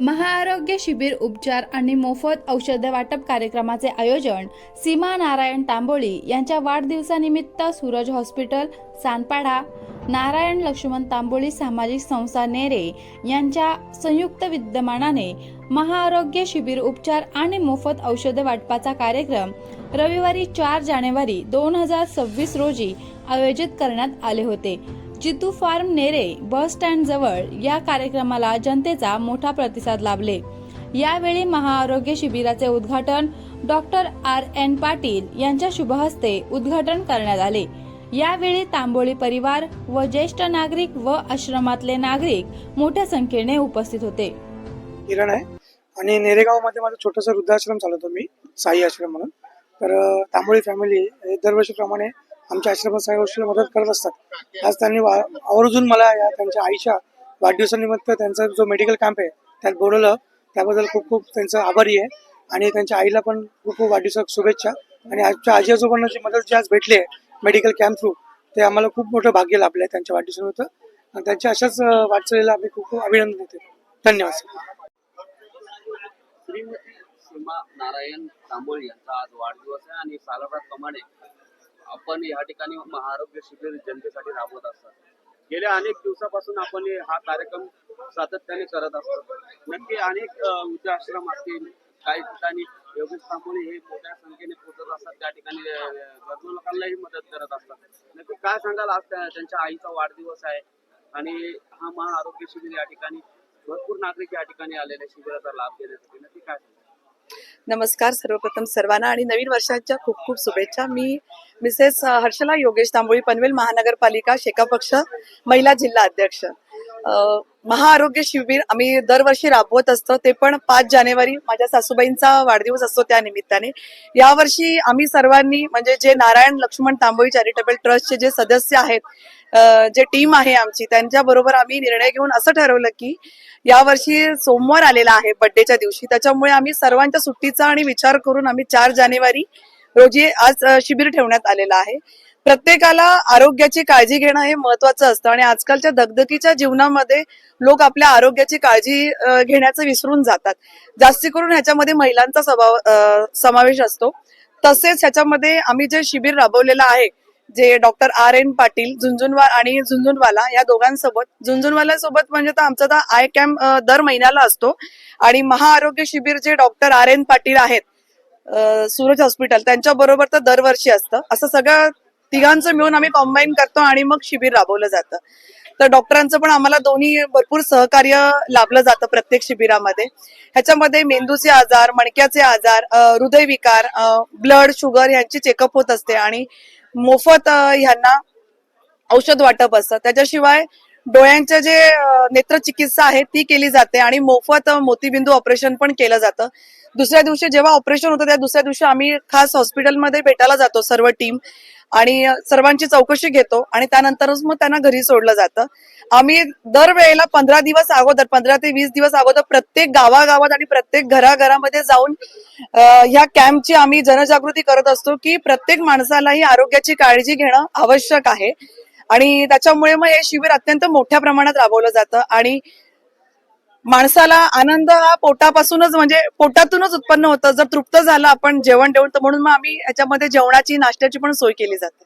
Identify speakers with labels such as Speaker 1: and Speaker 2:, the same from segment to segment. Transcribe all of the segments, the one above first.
Speaker 1: महाआरोग्य शिबिर उपचार आणि मोफत औषध वाटप कार्यक्रमाचे आयोजन सीमा नारायण तांबोळी यांच्या वाढदिवसानिमित्त सूरज हॉस्पिटल सानपाडा नारायण लक्ष्मण तांबोळी सामाजिक संस्था नेरे यांच्या संयुक्त विद्यमानाने महाआरोग्य शिबिर उपचार आणि मोफत औषध वाटपाचा कार्यक्रम रविवारी चार जानेवारी दोन हजार सव्वीस रोजी आयोजित करण्यात आले होते. Jitu farm Nere bus stand जवळ या कार्यक्रमाला जनतेचा मोठा प्रतिसाद लाभले. यावेळी महाआरोग्य शिबिराचे उद्घाटन डॉक्टर आर एन पाटील यांच्या शुभहस्ते उद्घाटन करण्यात आले. यावेळी तांबोळी परिवार व ज्येष्ठ नागरिक व आश्रमातले नागरिक मोठ्या संख्येने उपस्थित होते.
Speaker 2: किरण आहे. आणि नेरेगावमध्ये माझं छोटस वृद्धाश्रम चालवतो मी साई आश्रम म्हणून. तर तांबोळी फॅमिली दरवर्षीप्रमाणे आमच्या आश्रमात सगळ्या गोष्टीला मदत करत असतात. आज त्यांनी आवर्जून मला या त्यांच्या आईच्या वाढदिवसानिमित्त त्यांचा जो मेडिकल कॅम्प आहे त्यात बोलवलं. त्याबद्दल खूप खूप त्यांचं आभारी आहे. आणि त्यांच्या आईला पण खूप खूप वाढदिवसाक शुभेच्छा. आणि आजच्या आजी आजोबांना जी मदत जी आज भेटली आहे मेडिकल कॅम्प थ्रू ते आम्हाला खूप मोठं भाग्य लाभलं आहे त्यांच्या वाढदिवसानिमित्त. आणि त्यांच्या अशाच वाटचालीला आम्ही खूप खूप अभिनंदन देतो. धन्यवाद
Speaker 3: नारायण तांबोळी यांचा आज वाढदिवस आहे आणि सालाबादप्रमाणे आपण या ठिकाणी महाआरोग्य शिबिर जनतेसाठी राबवत असतात. गेल्या अनेक दिवसापासून आपण हा कार्यक्रम सातत्याने करत असतो. नक्की अनेक अ, वृद्धाश्रम असतील काही ठिकाणी योगेश हे मोठ्या संख्येने पोहोचत असतात. त्या ठिकाणी गरजू लोकांनाही मदत करत असतात. नक्की काय सांगाल आज त्यांच्या आईचा वाढदिवस आहे आणि हा महाआरोग्य शिबिर या ठिकाणी भरपूर नागरिक या ठिकाणी आलेले शिबिराचा लाभ घेण्यासाठी. नक्की काय सांगाल?
Speaker 4: नमस्कार सर्वप्रथम सर्वांना आणि नवीन वर्षाच्या खूप खूप शुभेच्छा. मी मिसेस हर्षला योगेश तांबोळी पनवेल महानगरपालिका शेका पक्ष महिला जिल्हा अध्यक्ष. महाआरोग्य शिबिर आम्ही दरवर्षी राबवत असतो. ते पण पाच जानेवारी माझ्या सासूबाईंचा वाढदिवस असतो त्या निमित्ताने. यावर्षी आम्ही सर्वांनी म्हणजे जे नारायण लक्ष्मण तांबोळी चॅरिटेबल ट्रस्टचे जे सदस्य आहेत जे टीम आहे आमची त्यांच्या बरोबर आम्ही निर्णय घेऊन असं ठरवलं की यावर्षी सोमवार आलेला आहे बड्डेच्या दिवशी. त्याच्यामुळे आम्ही सर्वांच्या सुट्टीचा आणि विचार करून आम्ही चार जानेवारी रोजी आज शिबिर ठेवण्यात आलेलं आहे. प्रत्येकाला आरोग्याची काळजी घेणं हे महत्वाचं असतं. आणि आजकालच्या दगदगीच्या जीवनामध्ये लोक आपल्या आरोग्याची काळजी घेण्याचं विसरून जातात. जास्ती करून ह्याच्यामध्ये महिलांचा स्वभाव समावेश असतो. तसेच ह्याच्यामध्ये आम्ही जे शिबिर राबवलेलं आहे जे डॉक्टर आर एन पाटील झुंझुनवाल आणि झुंझुनवाला या दोघांसोबत. झुंझुनवाला सोबत म्हणजे तर आमचा तर आय कॅम्प दर महिन्याला असतो. आणि महाआरोग्य शिबिर जे डॉक्टर आर एन पाटील आहेत सूरज हॉस्पिटल त्यांच्या बरोबर तर दरवर्षी असतं. असं सगळं तिघांचं मिळून आम्ही कॉम्बाईन करतो आणि मग शिबिर राबवलं जातं. तर डॉक्टरांचं पण आम्हाला दोन्ही भरपूर सहकार्य लाभलं जातं प्रत्येक शिबिरामध्ये. ह्याच्यामध्ये मेंदूचे आजार मणक्याचे आजार हृदयविकार ब्लड शुगर यांची चेकअप होत असते आणि मोफत ह्यांना औषध वाटप असतं. त्याच्याशिवाय डोळ्यांच्या जे नेत्रचिकित्सा आहे ती केली जाते आणि मोफत मोतीबिंदू ऑपरेशन पण केलं जातं. दुसऱ्या दिवशी जेव्हा ऑपरेशन होतं त्या दुसऱ्या दिवशी आम्ही खास हॉस्पिटलमध्ये भेटायला जातो सर्व टीम आणि सर्वांची चौकशी घेतो आणि त्यानंतरच मग त्यांना घरी सोडलं जातं. आम्ही दरवेळेला पंधरा दिवस अगोदर पंधरा ते वीस दिवस अगोदर प्रत्येक गावागावात आणि प्रत्येक घराघरामध्ये जाऊन ह्या कॅम्पची आम्ही जनजागृती करत असतो की प्रत्येक माणसाला ही आरोग्याची काळजी घेणं आवश्यक आहे. आणि त्याच्यामुळे मग हे शिबिर अत्यंत मोठ्या प्रमाणात राबवलं जातं आणि माणसाला आनंद हा पोटापासूनच म्हणजे पोटातूनच उत्पन्न होतं. जर तृप्त झालं आपण जेवण देऊ तर म्हणून मग आम्ही याच्यामध्ये जेवणाची नाश्त्याची पण सोय केली जाते.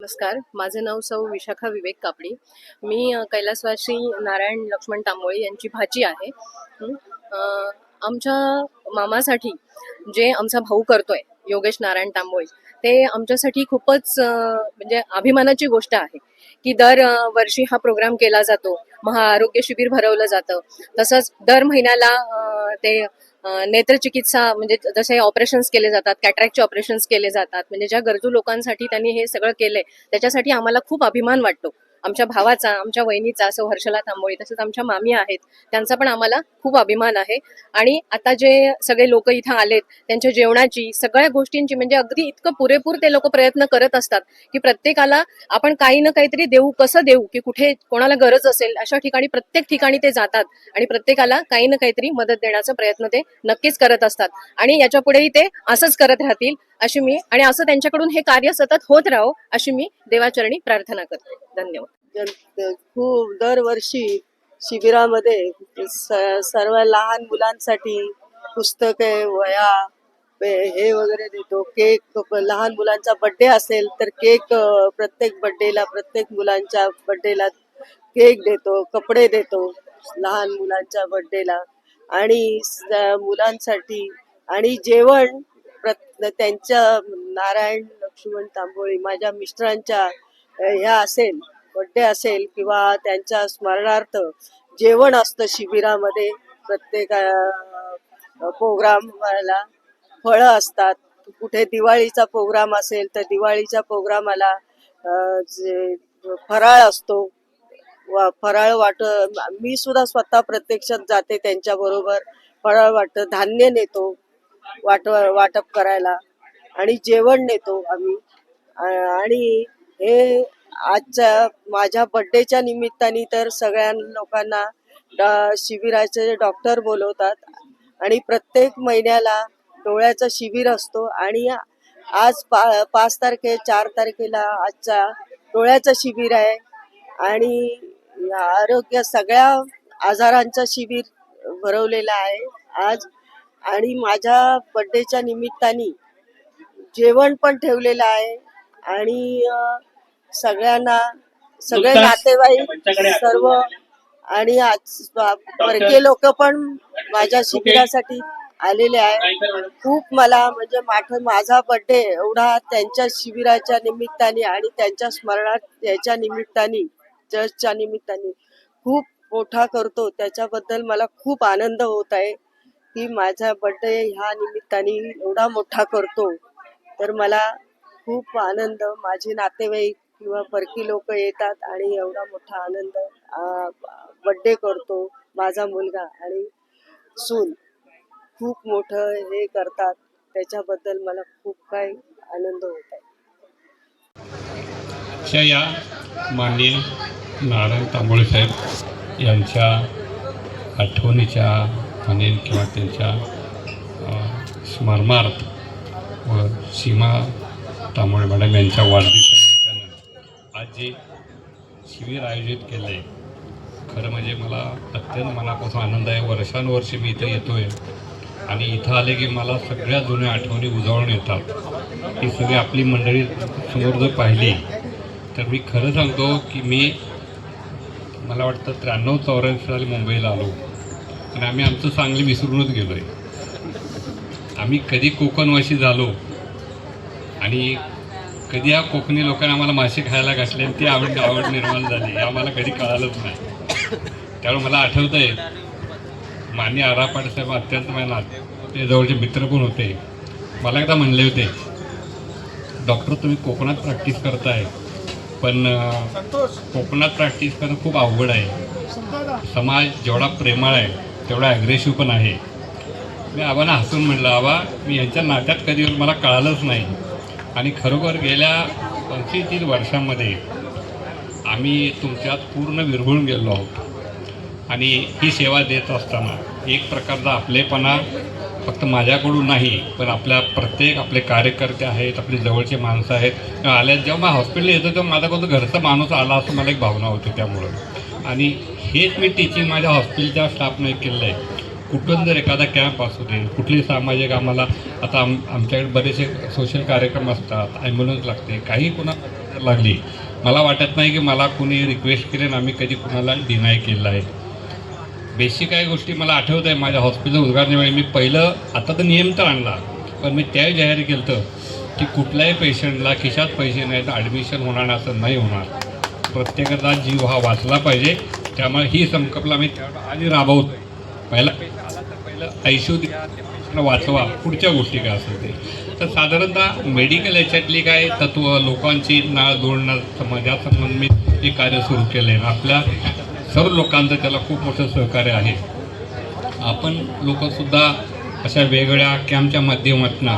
Speaker 5: नमस्कार माझं नाव सौ विशाखा विवेक कापडी. मी कैलासवासी नारायण लक्ष्मण तांबोळी यांची भाची आहे. आमच्या मामासाठी जे आमचा भाऊ करतोय योगेश नारायण तांबोळी ते आमच्यासाठी खूपच म्हणजे अभिमानाची गोष्ट आहे की दर वर्षी हा प्रोग्राम केला जातो. महाआरोग्य शिबिर भरवलं जातं. तसंच दर महिन्याला ते नेत्रचिकित्सा म्हणजे जसे ऑपरेशन्स केले जातात कॅटरॅक्टचे ऑपरेशन्स केले जातात म्हणजे ज्या गरजू लोकांसाठी त्यांनी हे सगळं केलंय त्याच्यासाठी आम्हाला खूप अभिमान वाटतो. आमच्या भावाचा आमच्या वहिनीचा असं हर्षला तांबोळी तसंच आमच्या मामी आहेत त्यांचा पण आम्हाला खूप अभिमान आहे. आणि आता जे सगळे लोक इथं आलेत त्यांच्या जेवणाची सगळ्या गोष्टींची म्हणजे अगदी इतकं पुरेपूर ते लोक प्रयत्न करत असतात की प्रत्येकाला आपण काही ना काहीतरी देऊ कसं देऊ की कुठे कोणाला गरज असेल अशा ठिकाणी प्रत्येक ठिकाणी ते जातात. आणि प्रत्येकाला काही ना काहीतरी मदत देण्याचा प्रयत्न ते नक्कीच करत असतात. आणि याच्या पुढेही ते असंच करत राहतील. अशी मी आणि असं त्यांच्याकडून हे कार्य सतत होत राहो अशी मी देवाचरणी प्रार्थना करते. धन्यवाद.
Speaker 6: खूप दरवर्षी शिबिरामध्ये सर्व लहान मुलांसाठी पुस्तके वया हे वगैरे देतो. केक लहान मुलांचा बर्थडे असेल तर केक प्रत्येक बर्थडेला प्रत्येक मुलांच्या बर्थडेला केक देतो कपडे देतो लहान मुलांच्या बर्थडेला आणि मुलांसाठी आणि जेवण त्यांच्या नारायण लक्ष्मण तांबोळी माझ्या मिस्टरांच्या ह्या असेल बड्डे असेल किंवा त्यांच्या स्मरणार्थ जेवण असतं शिबिरामध्ये प्रत्येक प्रोग्रामला फळं असतात. कुठे दिवाळीचा प्रोग्राम असेल तर दिवाळीच्या प्रोग्रामाला जे फराळ असतो फराळ वाट मी सुद्धा स्वतः प्रत्यक्षात जाते त्यांच्या बरोबर फराळ वाटत धान्य नेतो. वाट वाटप करायला. आणि जेवण नेतो आम्ही. आणि हे आजच्या माझ्या बड्डेच्या निमित्ताने तर सगळ्या लोकांना शिबिराचे डॉक्टर बोलवतात. आणि प्रत्येक महिन्याला डोळ्याचा शिबिर असतो. आणि आज पा पाच तारखे चार तारखेला आजचा डोळ्याचं शिबिर आहे. आणि आरोग्य सगळ्या आजारांचं शिबिर भरवलेलं आहे. आज आणि माझ्या बड्डेच्या निमित्ताने जेवण पण ठेवलेलं आहे. आणि सगळ्यांना सगळे नातेवाईक सर्व आणि आज परके लोक पण माझ्या शिबिरासाठी आलेले आहे खूप मला म्हणजे माठ माझा बर्थडे एवढा त्यांच्या शिबिराच्या निमित्ताने आणि त्यांच्या स्मरणात याच्या निमित्ताने चर्चच्या निमित्ताने खूप मोठा करतो. त्याच्याबद्दल मला खूप आनंद होत आहे. की माझा बर्थडे ह्या निमित्ताने एवढा मोठा करतो. तर मला खूप आनंद. माझे नातेवाईक किंवा परकी लोक येतात आणि एवढा मोठा आनंद बड्डे करतो माझा मुलगा आणि सून. खूप मोठं हे करतात. त्याच्याबद्दल मला खूप काही आनंद होत आहे.
Speaker 7: या माननीय नारायण तांबोळे साहेब यांच्या आठवणीच्या म्हणेन किंवा त्यांच्या स्मरणार्थ व सीमा तांबोळे मॅडम यांच्या वाढदिवसानिमित्तानं आज जे शिबिर आयोजित केलं आहे खरं म्हणजे मला अत्यंत मनापासून आनंद आहे. वर्षानुवर्षे मी इथं येतो आहे आणि इथं आले की मला सगळ्या जुन्या आठवणी उजळून येतात. ही सगळी आपली मंडळी समोर जर पाहिली तर मी खरं सांगतो की मी मला वाटतं त्र्याण्णव चौऱ्याऐंशी साली मुंबईला आलो. आणि आम्ही आमचं सांगली विसरूनच गेलो आहे आम्ही कधी कोकणवाशी झालो आणि कधी या कोकणी लोकांनी आम्हाला मासे खायला घातले आणि ती आवड आवड निर्माण झाली हे आम्हाला कधी कळालंच नाही. त्यामुळे मला आठवतं आहे मान्य आरापाट साहेब अत्यंत माझ्या ते जवळचे मित्र पण होते. मला एकदा म्हणले होते डॉक्टर तुम्ही कोकणात प्रॅक्टिस करताय पण कोकणात प्रॅक्टिस करणं खूप अवघड आहे. समाज जेवढा प्रेमळ आहे तेवढा ॲग्रेसिव्ह पण आहे. मी आबांना हसून म्हणलं आबा मी यांच्या नात्यात कधी मला कळालंच नाही. आणि खरोखर गेल्या पंचवीस तीस वर्षामध्ये आम्ही तुमच्यात पूर्ण विरघळून गेलो आहोत. आणि ही सेवा देत असताना एक प्रकारचा आपलेपणा फक्त माझ्याकडून नाही पण आपल्या प्रत्येक आपले कार्यकर्ते आहेत आपले जवळचे माणसं आहेत. आल्या जेव्हा मला हॉस्पिटल येतो तेव्हा माझ्याकडून घरचा माणूस आला असं मला एक भावना होती त्यामुळं. आणि हेच मी टीचिंग माझ्या हॉस्पिटलच्या स्टाफने केलं आहे कुठून जर एखादा कॅम्प असू दे कुठली सामाजिक आम्हाला आता आम आमच्याकडे बरेचसे सोशल कार्यक्रम असतात ॲम्ब्युलन्स लागते काही कुणा लागली. मला वाटत नाही की मला कुणी रिक्वेस्ट केले आणि आम्ही कधी कुणाला डिनाय केलं आहे बेसिक काही गोष्टी मला आठवत आहे. माझ्या हॉस्पिटल उद्घाटनावेळी मी पहिलं आता तर नियम तर आणला पण मी त्यावेळी जाहीर केलं होतं की कुठल्याही पेशंटला खिशात पैसे नाही तर ॲडमिशन होणार असं नाही होणार. प्रत्येकाचा जीव हा वाचला पाहिजे. त्यामुळे ही संकल्पना मी त्यावेळेला आधी राबवतो पहिला पेशंट आला तर पहिलं द्या वाचवा. पुढच्या गोष्टी काय असतील ते. तर साधारणतः मेडिकल याच्यातली काय तत्व लोकांची नाळ जोडणं समाजासंबंधित हे कार्य सुरू केलं आहे आपल्या सर्व लोकांचं त्याला खूप मोठं सहकार्य आहे. आपण लोकसुद्धा अशा वेगळ्या कॅम्पच्या माध्यमातून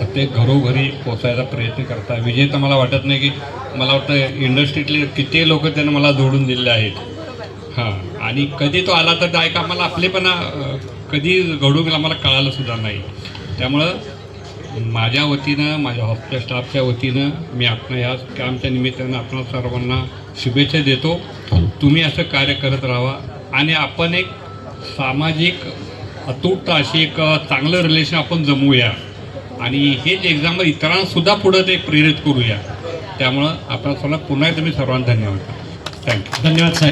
Speaker 7: प्रत्येक घरोघरी पोचायचा प्रयत्न करता विजेता तर मला वाटत नाही की मला वाटतं इंडस्ट्रीतले किती लोक त्यानं मला जोडून दिलेले आहेत. हां आणि कधी तो आला तर त्या मला आपलेपणा कधी घडून गेला मला कळालं सुद्धा नाही. त्यामुळं माझ्या वतीनं माझ्या हॉस्पिटल स्टाफच्या वतीनं मी आपण या कॅम्पच्या निमित्तानं आपण सर्वांना शुभेच्छा देतो. तुम्ही असं कार्य करत राहा आणि आपण एक सामाजिक अतूट अशी एक चांगलं रिलेशन आपण जमवूया. आणि हेच एक्झाम इतरांसुद्धा पुढं ते प्रेरित करूया. त्यामुळं आपण सर्वांना पुन्हा तुम्ही सर्वांना धन्यवाद थँक्यू
Speaker 8: धन्यवाद साहेब.